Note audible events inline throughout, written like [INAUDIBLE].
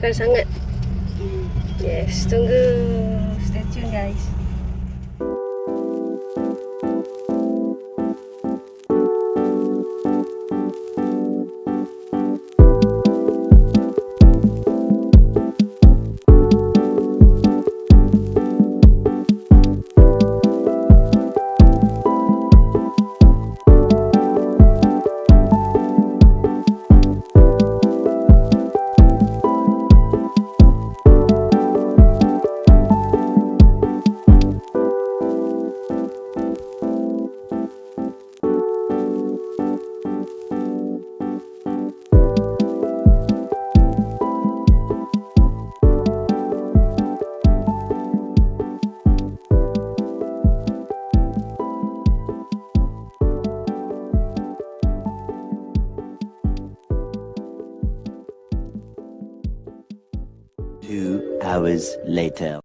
memudahkan sangat. Yes, tunggu. Two hours later.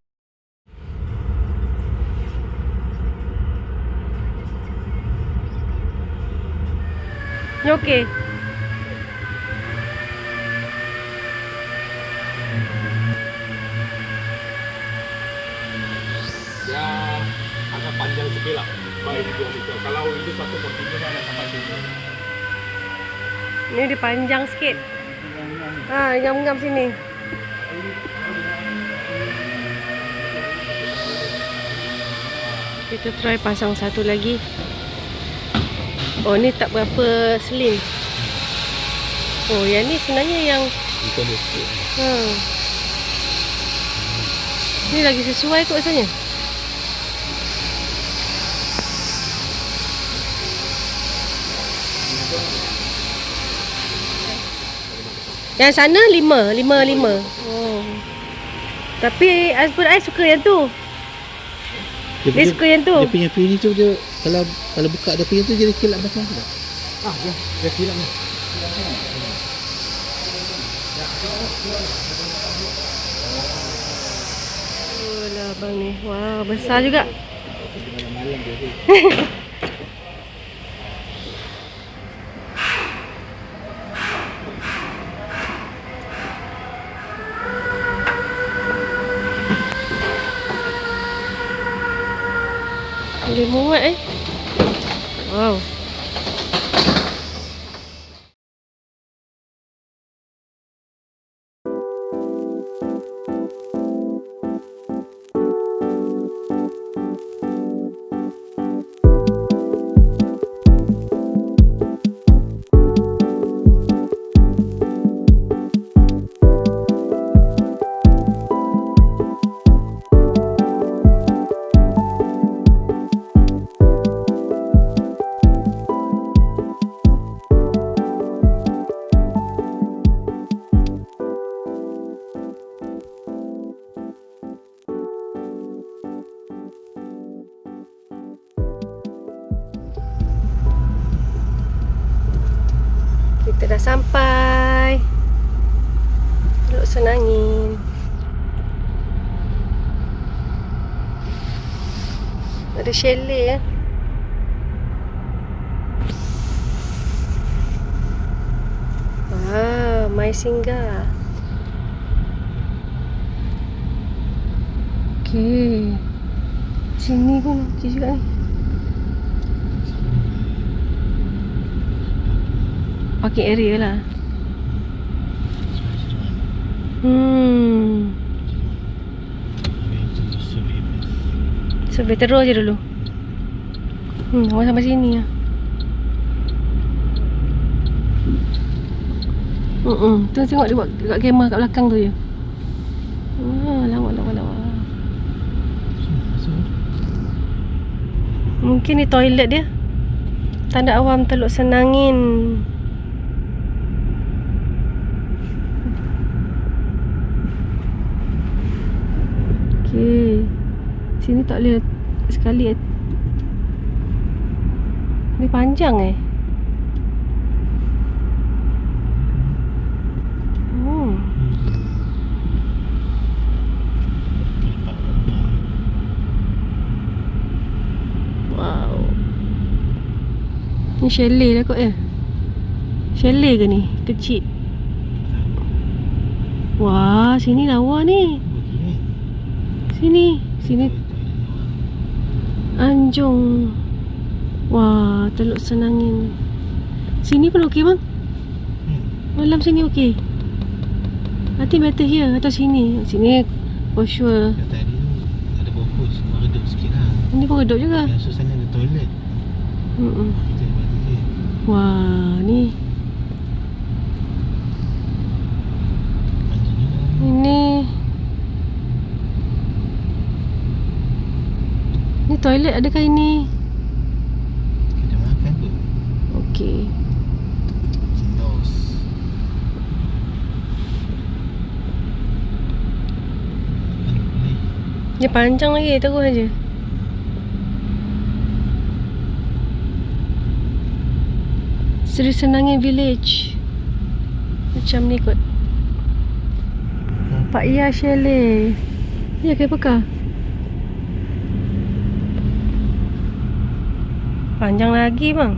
You okay? Ya agak panjang sikit lah Baik dua meter Kalau itu satu kontingen ada sampai sini Ni dia panjang sikit. Ah, ngam-ngam sini. Kita try pasang satu lagi. Oh, ni tak berapa slim. Oh, yang ni sebenarnya yang Kita ada sikit ha. Ni lagi sesuai kot rasanya. Yang sana lima, lima, lima. Oh. Tapi husband I suka yang tu. Dia suka yang tu. Dia punya pilih tu dia Kalau kalau buka dia punya tu Jadi kilap macam tu Ah ya Dia silap ni Oh lah abang ni. Wah, besar juga. [LAUGHS] Boleh muat eh. Wow. chalet eh. Ah, mai singgah. Okey. Sini pun okey juga ni. Parking area lah. Hmm. So, terus je dulu. Hmm, awak sampai sini lah. Hmm, hmm. Tu tengok dia buat dekat kamera kat belakang tu je. Lawak. Mungkin ni toilet dia. Tanda awam Teluk Senangin. Okey. Sini tak boleh sekali lebih panjang eh. Hmm. Ni chalet lah kot eh? Chalet ke ni? Kecil. Wah sini lawa ni. Oh, sini. Sini. Anjung Anjung Wah, Teluk Senangin. Sini pun okey bang. Hmm. Malam sini okey. I think better here atau sini. Sini for sure. Yang tadi tu ada fokus Cuma redup sikit lah Ini pun redup juga. Yang suasana ada toilet sikit Wah, ni. Ini. Ni toilet adakah ini? Kedai makan tu Okey. Cindos Boleh Dia panjang lagi, terus aja. Seri Senangin Village. Macam ni kot. Pak Ya Chalet. Ya ke apakah? Panjang lagi bang.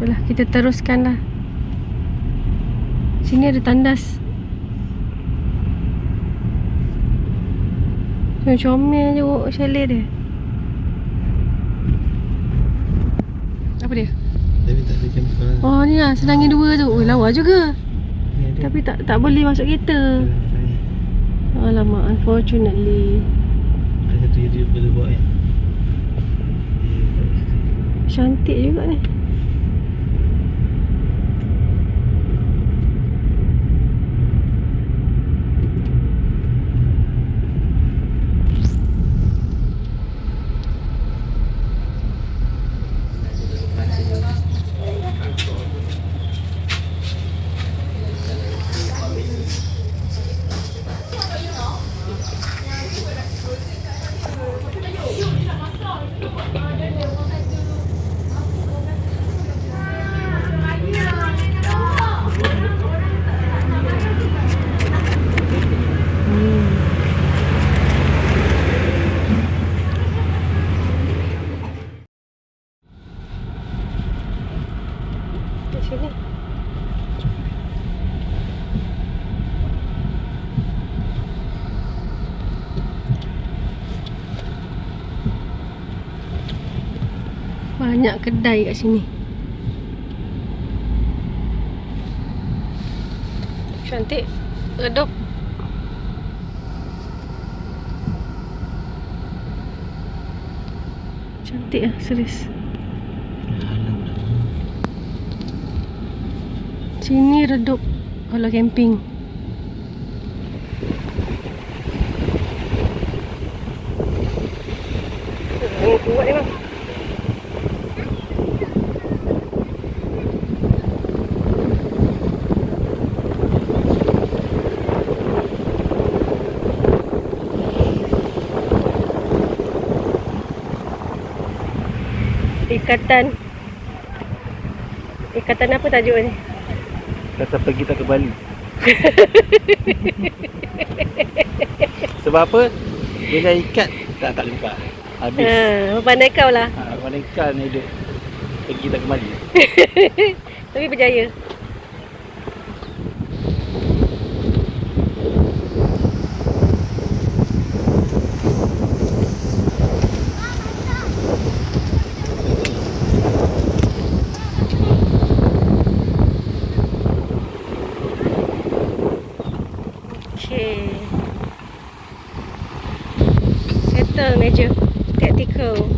Yalah, kita teruskan lah. Sini ada tandas. Comel je oh, chalet dia. Apa dia? Tapi tak ada camper Oh ni lah senangin dua tu. Oh lawa juga. Tapi tak tak boleh masuk kereta. Alamak unfortunately. Ada satu YouTube boleh buat kan situ. Cantik juga ni. Banyak kedai kat sini. Cantik. Redup. Cantik lah, serius. Sini redup kalau camping. Ikatan Ikatan apa tajuk ni? Kata pergi tak ke Bali [LAUGHS] Sebab apa? Bila ikat tak tak lupa Habis Ha, pandai kau lah. ha, Mana ikan ni duduk Pergi tak ke Bali [LAUGHS] Tapi berjaya. Okay. Settle meja. Tactical.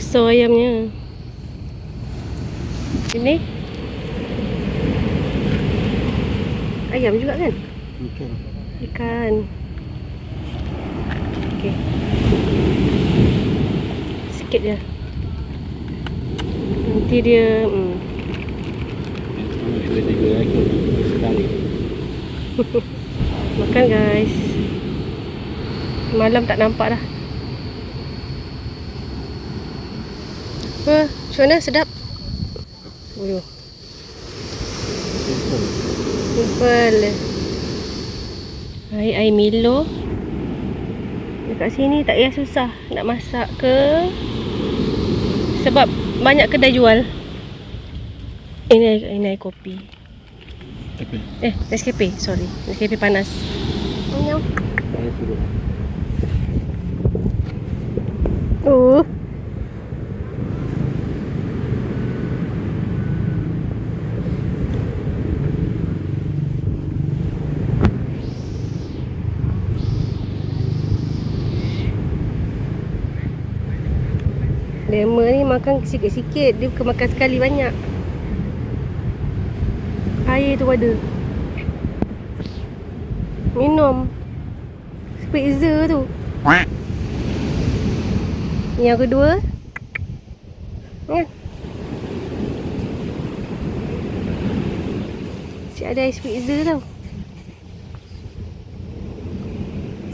Besar ayamnya. Ini. Ayam juga kan? Mungkin. Ikan. Okey. Sikit je. Nanti dia hmm, sekali. [LAUGHS] makan guys. Malam tak nampak dah. Apa? Macam mana? Sedap? Uluh. Simple. Air air Milo. Dekat sini tak payah susah nak masak ke. Sebab banyak kedai jual. Ini air, ini air kopi. Tapi Eh, Nescafe. Sorry. Nescafe panas. Anyam. saya suruh. Oh. Lemur ni makan sikit-sikit. Dia bukan makan sekali banyak. Air tu ada. Minum. Spritzer tu. Yang kedua Kan Si ada ais pizza tau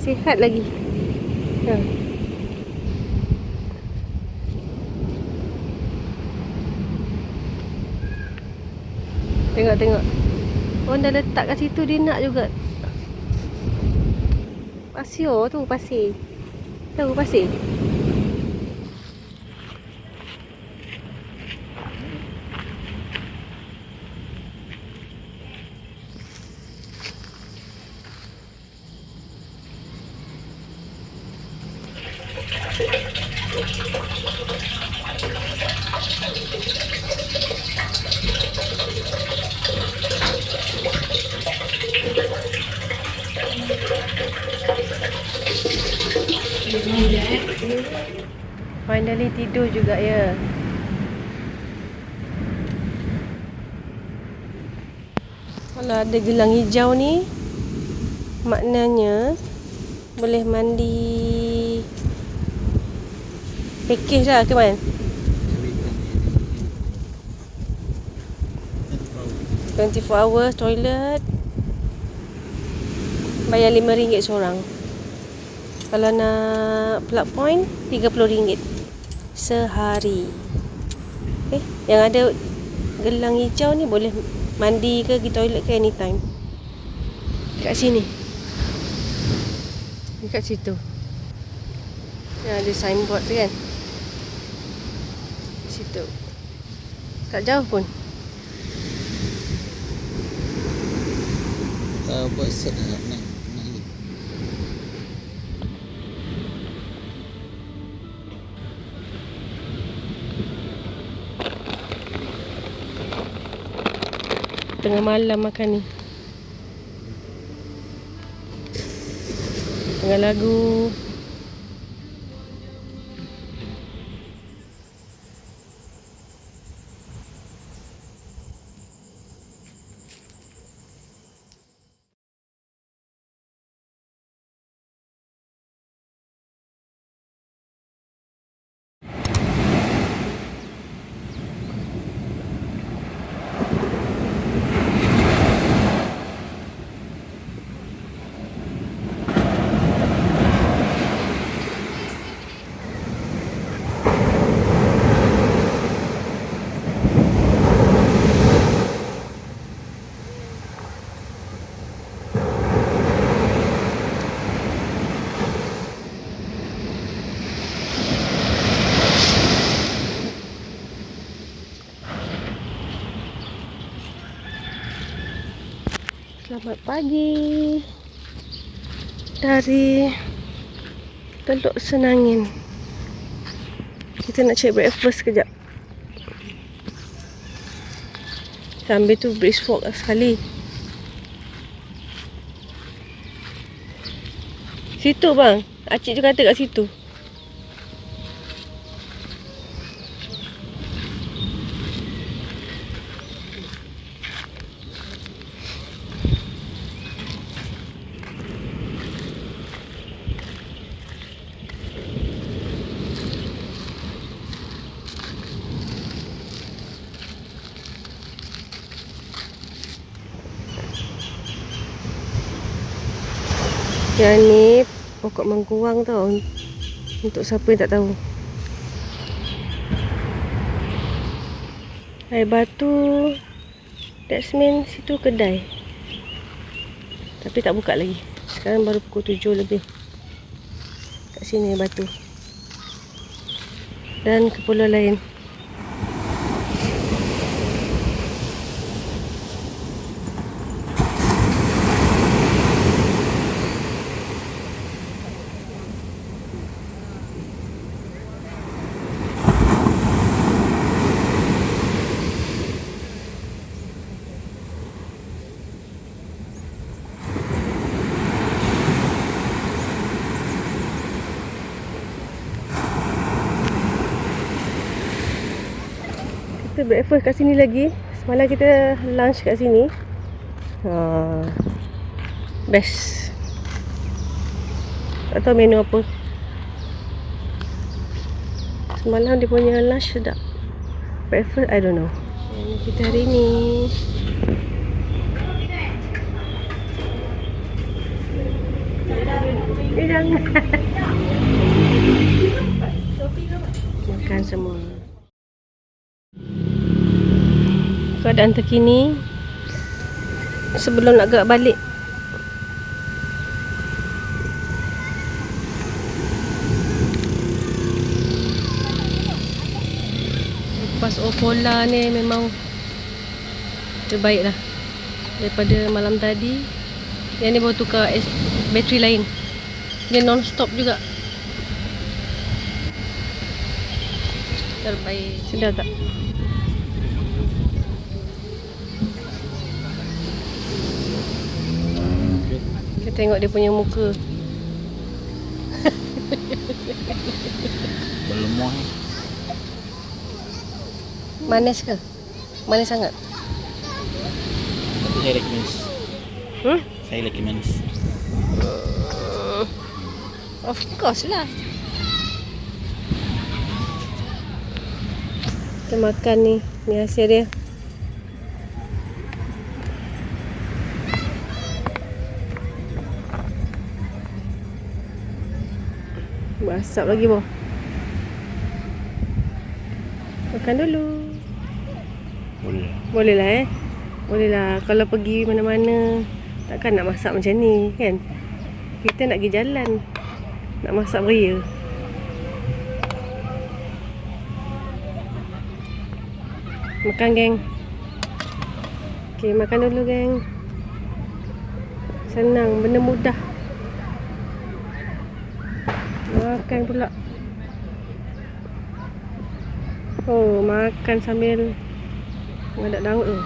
Sihat lagi ha. Tengok tengok Orang dah letak kat situ dia nak juga. Pasir tu pasir. Tahu pasir Finally tidur juga ya. Kalau ada gelang hijau ni maknanya boleh mandi package lah ke man? 24 hours toilet bayar RM5 seorang kalau nak plug point RM30 sehari okay. yang ada gelang hijau ni boleh mandi ke pergi toilet ke anytime. Kat sini. Dekat situ. Yang ada signboard tu kan? Situ. Tak jauh pun. Uh, buat set nak Tengah malam makan ni. Tengah lagu Selamat pagi. Dari Teluk Senangin. Kita nak cek breakfast kejap Sambil tu brisk walk lah sekali. Situ bang. Acik tu kata kat situ Yang ni pokok mangkuang tau. Untuk siapa yang tak tahu. Air batu. That's mean situ kedai. Tapi tak buka lagi. Sekarang baru pukul 7 lebih. Kat sini air batu. Dan ke pulau lain. Kita breakfast kat sini lagi. Semalam kita lunch kat sini. Ha. Best. Tak tahu menu apa. Semalam dia punya lunch sedap. Breakfast, I don't know. Menu kita hari ni. [LAUGHS] Makan semua. Keadaan terkini sebelum nak gerak balik. Lepas Opola ni memang terbaik lah daripada malam tadi. Yang ni baru tukar bateri lain. Dia non-stop juga. Terbaik. Sedap tak? Tengok dia punya muka. Berlemuah eh. Manis ke? Manis sangat? Tapi saya lagi manis. Hmm? Saya lagi manis. Of course lah. Kita makan ni. Ni hasil dia. Basap lagi boh. Makan dulu. Boleh. Boleh lah eh. Boleh lah. Kalau pergi mana-mana. Takkan nak masak macam ni kan. Kita nak pergi jalan. Nak masak beria. Makan geng. Okay, makan dulu geng. Senang, benda mudah. Makan pula. Oh, makan sambil ngadak daun tu.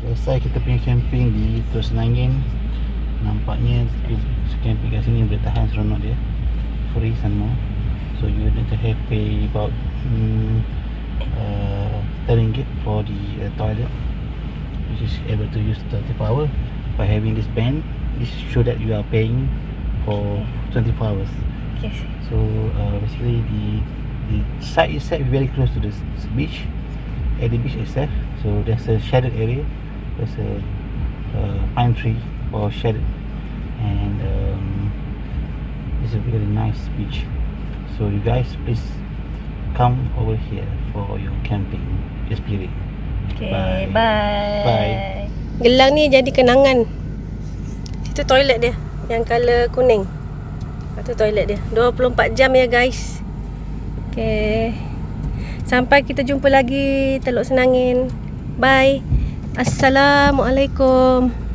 Selesai kita punya camping di Terus Nangin Nampaknya camping kat sini boleh tahan seronok dia Free sama So you need to have pay about mm, uh, 10 ringgit for the uh, toilet Which is able to use 24 hour By having this band This show that you are paying for 24 hours Okay. So uh, basically the the site itself is very close to the beach, at the beach itself. So there's a shaded area. There's a uh, pine tree or shaded, and um, it's a really nice beach. So you guys please come over here for your camping experience. Okay, Bye. bye. Bye. Gelang ni jadi kenangan. Itu toilet dia yang color kuning. Itu toilet dia. 24 jam ya guys. Okay. Sampai kita jumpa lagi Teluk Senangin. Bye. Assalamualaikum.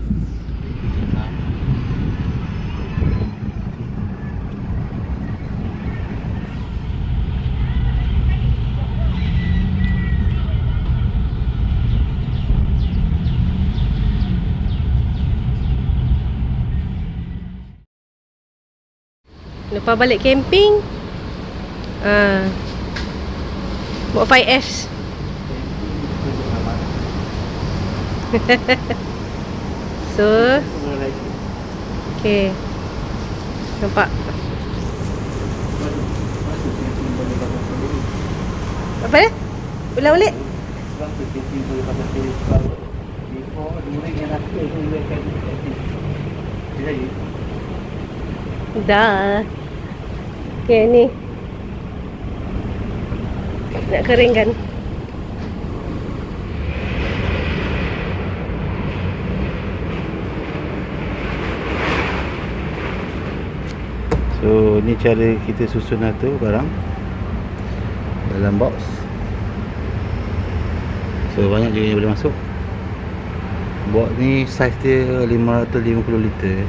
Lepas balik camping uh, Buat 5S [LAUGHS] So Okay Nampak Apa dia? Ulang balik Dah. Okay, ni. Nak keringkan. So ni cara kita susun lah tu barang dalam box. So banyak juga yang boleh masuk. Box ni saiz dia 550 liter.